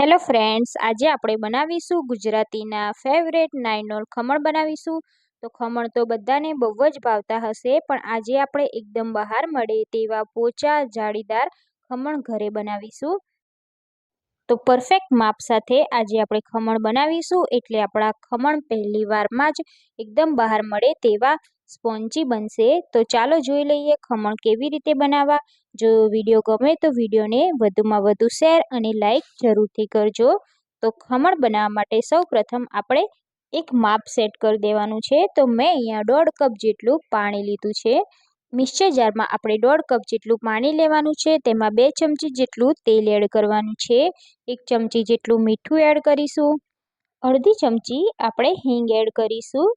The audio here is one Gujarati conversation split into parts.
હેલો ફ્રેન્ડ્સ આજે આપણે બનાવીશું ગુજરાતીના ફેવરેટ નાઇનોલ ખમણ બનાવીશું. તો ખમણ તો બધાને બહુ જ ભાવતા હશે, પણ આજે આપણે એકદમ બહાર મળે તેવા પોચા જાળીદાર ખમણ ઘરે બનાવીશું. તો પરફેક્ટ માપ સાથે આજે આપણે ખમણ બનાવીશું, એટલે આપણા ખમણ પહેલી વારમાં જ એકદમ બહાર મળે તેવા સ્પોન્જી બનશે. તો ચાલો જોઈ લઈએ ખમણ કેવી રીતે બનાવવા. જો વીડિયો ગમે તો વિડીયોને વધુમાં વધુ શેર અને લાઈક જરૂરથી કરજો. તો ખમણ બનાવવા માટે સૌપ્રથમ આપણે એક માપ સેટ કરી દેવાનું છે. તો મેં અહીંયા દોઢ કપ જેટલું પાણી લીધું છે. મિક્સર જારમાં આપણે દોઢ કપ જેટલું પાણી લેવાનું છે. તેમાં બે ચમચી જેટલું તેલ એડ કરવાનું છે. એક ચમચી જેટલું મીઠું એડ કરીશું. અડધી ચમચી આપણે હિંગ એડ કરીશું.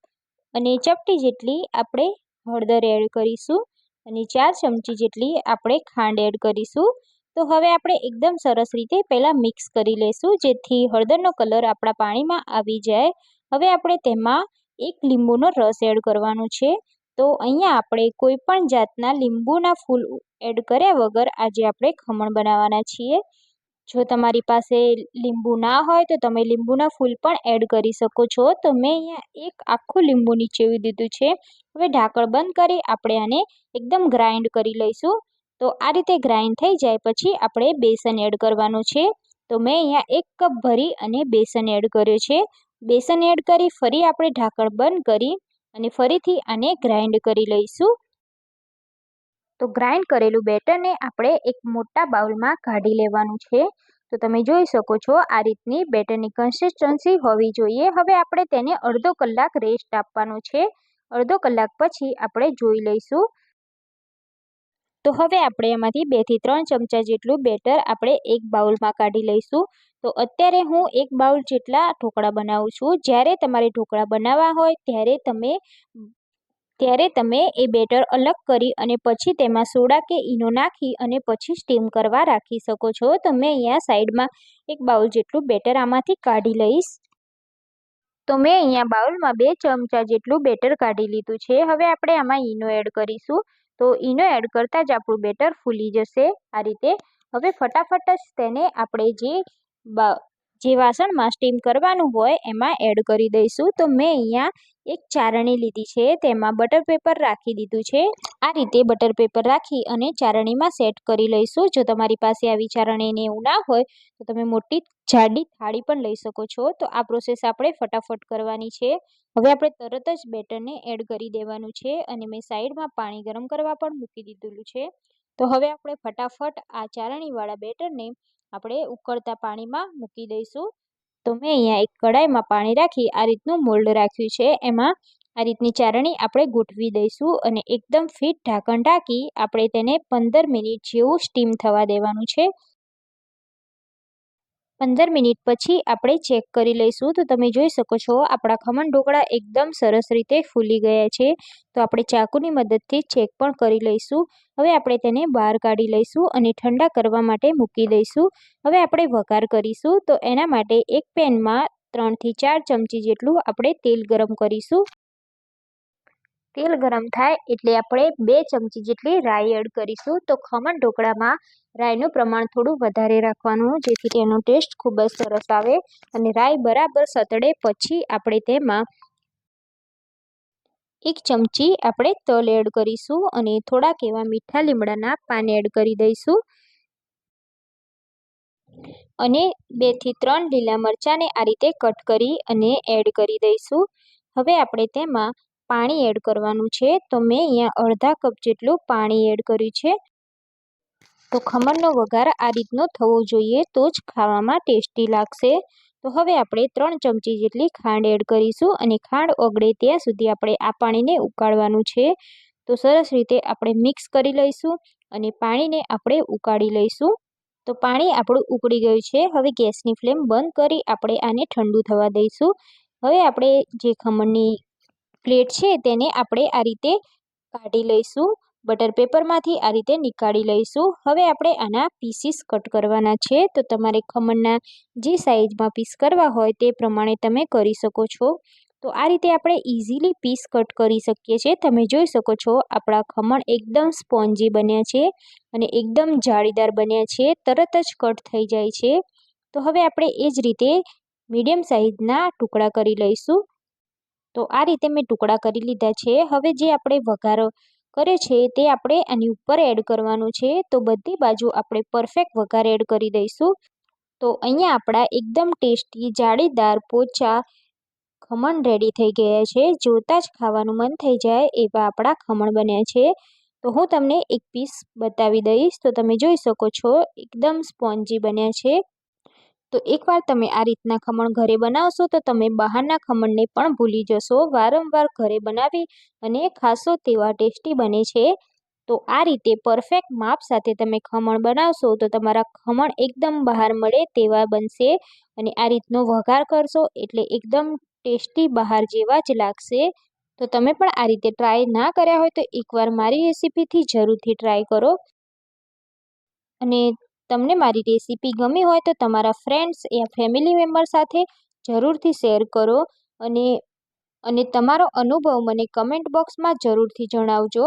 અને ચપટી જેટલી આપણે હળદર એડ કરીશું અને ચાર ચમચી જેટલી આપણે ખાંડ એડ કરીશું. તો હવે આપણે એકદમ સરસ રીતે પહેલાં મિક્સ કરી લઈશું જેથી હળદરનો કલર આપણા પાણીમાં આવી જાય. હવે આપણે તેમાં એક લીંબુનો રસ એડ કરવાનો છે. તો અહીંયા આપણે કોઈ પણ જાતના લીંબુના ફૂલ એડ કર્યા વગર આજે આપણે ખમણ બનાવવાના છીએ. જો તમારી પાસે લીંબુ ના હોય તો તમે લીંબુના ફૂલ પણ એડ કરી શકો છો. તો મેં અહીંયા એક આખું લીંબુ નીચેવી દીધું છે. હવે ઢાંકણ બંધ કરી આપણે આને એકદમ ગ્રાઇન્ડ કરી લઈશું. તો આ રીતે ગ્રાઇન્ડ થઈ જાય પછી આપણે બેસન એડ કરવાનું છે. તો મેં અહીંયા એક કપ ભરી અને બેસન એડ કર્યો છે. બેસન એડ કરી ફરી આપણે ઢાંકણ બંધ કરી અને ફરીથી આને ગ્રાઇન્ડ કરી લઈશું. તો ગ્રાઇન્ડ કરેલું બેટરને આપણે એક મોટા બાઉલમાં કાઢી લેવાનું છે. તો તમે જોઈ શકો છો આ રીતની બેટરની કન્સિસ્ટન્સી હોવી જોઈએ. હવે આપણે તેને અડધો કલાક રેસ્ટ આપવાનો છે. અડધો કલાક પછી આપણે જોઈ લઈશું. તો હવે આપણે એમાંથી બેથી ત્રણ ચમચા જેટલું બેટર આપણે એક બાઉલમાં કાઢી લઈશું. તો અત્યારે હું એક બાઉલ જેટલા ઢોકળા બનાવું છું. જ્યારે તમારે ઢોકળા બનાવવા હોય ત્યારે તમે ત્યારે તમે એ બેટર અલગ કરી અને પછી તેમાં સોડા કે ઈનો નાખી અને પછી સ્ટીમ કરવા રાખી શકો છો. તો મેં અહીંયા સાઈડમાં એક બાઉલ જેટલું બેટર આમાંથી કાઢી લઈશ. તો મેં અહીંયા બાઉલમાં બે ચમચા જેટલું બેટર કાઢી લીધું છે. હવે આપણે આમાં ઈનો એડ કરીશું. તો ઈનો એડ કરતાં જ આપણું બેટર ફૂલી જશે આ રીતે. હવે ફટાફટ જ તેને આપણે જે જે વાસણમાં સ્ટીમ કરવાનું હોય, એમાં એડ કરી દઈશું. તો મેં અહીંયા એક ચારણી લીધી છે. તેમાં બટર પેપર રાખી દીધું છે. આ રીતે બટર પેપર રાખી અને ચારણીમાં સેટ કરી લઈશું. જો તમારી પાસે આવી ચારણીને એવું ના હોય, તો તમે મોટી જાડી થાળી પણ લઈ શકો છો. તો આ પ્રોસેસ આપણે ફટાફટ કરવાની છે. હવે આપણે તરત જ બેટરને એડ કરી દેવાનું છે અને મેં સાઈડમાં પાણી ગરમ કરવા પણ મૂકી દીધેલું છે. તો હવે આપણે ફટાફટ આ ચારણીવાળા બેટરને આપણે ઉકળતા પાણીમાં મૂકી દઈશું. તો મેં અહીંયા એક કડાઈમાં પાણી રાખી આ રીતનું મોલ્ડ રાખ્યું છે. એમાં આ રીતની ચારણી આપણે ગોઠવી દઈશું અને એકદમ ફિટ ઢાંકણ ઢાંકી આપણે તેને પંદર મિનિટ જેવું સ્ટીમ થવા દેવાનું છે. પંદર મિનિટ પછી આપણે ચેક કરી લઈશું. તો તમે જોઈ શકો છો, આપણા ખમણ ઢોકળા એકદમ સરસ રીતે ફૂલી ગયા છે. તો આપણે ચાકુની મદદથી ચેક પણ કરી લઈશું. હવે આપણે તેને બહાર કાઢી લઈશું અને ઠંડા કરવા માટે મૂકી દઈશું. હવે આપણે વઘાર કરીશું. તો એના માટે એક પેનમાં ત્રણથી ચાર ચમચી જેટલું આપણે તેલ ગરમ કરીશું. તેલ ગરમ થાય એટલે આપણે બે ચમચી જેટલી રાઈ એડ કરીશું. તો ખમણ ઢોકળામાં રાઈનું પ્રમાણ થોડું વધારે રાખવાનું, જેથી તેનો ટેસ્ટ ખૂબ જ સરસ આવે અને રાઈ બરાબર સતડે પછી આપણે તેમાં એક ચમચી આપણે તલ એડ કરીશું અને થોડાક એવા મીઠા લીમડાના પાન એડ કરી દઈશું. અને બેથી ત્રણ લીલા મરચાંને આ રીતે કટ કરી અને એડ કરી દઈશું. હવે આપણે તેમાં પાણી એડ કરવાનું છે, તો મેં અહીંયા અડધા કપ જેટલું પાણી એડ કર્યું છે. તો ખમણનો વઘાર આ રીતનો થવો જોઈએ તો જ ખાવામાં ટેસ્ટી લાગશે. તો હવે આપણે ત્રણ ચમચી જેટલી ખાંડ એડ કરીશું અને ખાંડ ઓગળે ત્યાં સુધી આપણે આ પાણીને ઉકાળવાનું છે. તો સરસ રીતે આપણે મિક્સ કરી લઈશું અને પાણીને આપણે ઉકાળી લઈશું. તો પાણી આપણું ઉકળી ગયું છે, હવે ગેસની ફ્લેમ બંધ કરી આપણે આને ઠંડુ થવા દઈશું. હવે આપણે જે ખમણની પ્લેટ છે તેને આપણે આ રીતે કાઢી લઈશું. બટર પેપરમાંથી આ રીતે નીકાળી લઈશું. હવે આપણે આના પીસીસ કટ કરવાના છે. તો તમારે ખમણના જે સાઇઝમાં પીસ કરવા હોય તે પ્રમાણે તમે કરી શકો છો. તો આ રીતે આપણે ઇઝીલી પીસ કટ કરી શકીએ છીએ. તમે જોઈ શકો છો આપણા ખમણ એકદમ સ્પોન્જી બન્યા છે અને એકદમ જાળીદાર બન્યા છે. તરત જ કટ થઈ જાય છે. તો હવે આપણે એ જ રીતે મીડિયમ સાઇઝના ટુકડા કરી લઈશું. તો આ રીતે મેં ટુકડા કરી લીધા છે. હવે જે આપણે વઘાર કરે છે તે આપણે આની ઉપર એડ કરવાનું છે. તો બધી બાજુ આપણે પરફેક્ટ વઘાર એડ કરી દઈશું. તો અહીંયા આપણા એકદમ ટેસ્ટી જાળીદાર પોચા ખમણ રેડી થઈ ગયા છે. જોતાં જ ખાવાનું મન થઈ જાય એવા આપણા ખમણ બન્યા છે. તો હું તમને એક પીસ બતાવી દઈશ. તો તમે જોઈ શકો છો, એકદમ સ્પોન્જી બન્યા છે. તો એકવાર તમે આ રીતના ખમણ ઘરે બનાવશો તો તમે બહારના ખમણને પણ ભૂલી જશો. વારંવાર ઘરે બનાવી અને ખાશો તેવા ટેસ્ટી બને છે. તો આ રીતે પરફેક્ટ માપ સાથે તમે ખમણ બનાવશો તો તમારા ખમણ એકદમ બહાર મળે તેવા બનશે અને આ રીતનો વઘાર કરશો એટલે એકદમ ટેસ્ટી બહાર જેવા જ લાગશે. તો તમે પણ આ રીતે ટ્રાય ના કર્યા હોય તો એકવાર મારી રેસીપીથી જરૂરથી ટ્રાય કરો. અને તમને મારી રેસીપી ગમી હોય તો તમારા ફ્રેન્ડ્સ યા ફેમિલી મેમ્બર સાથે જરૂરથી શેર કરો અને અને તમારો અનુભવ મને કમેન્ટ બોક્સમાં જરૂરથી જણાવજો.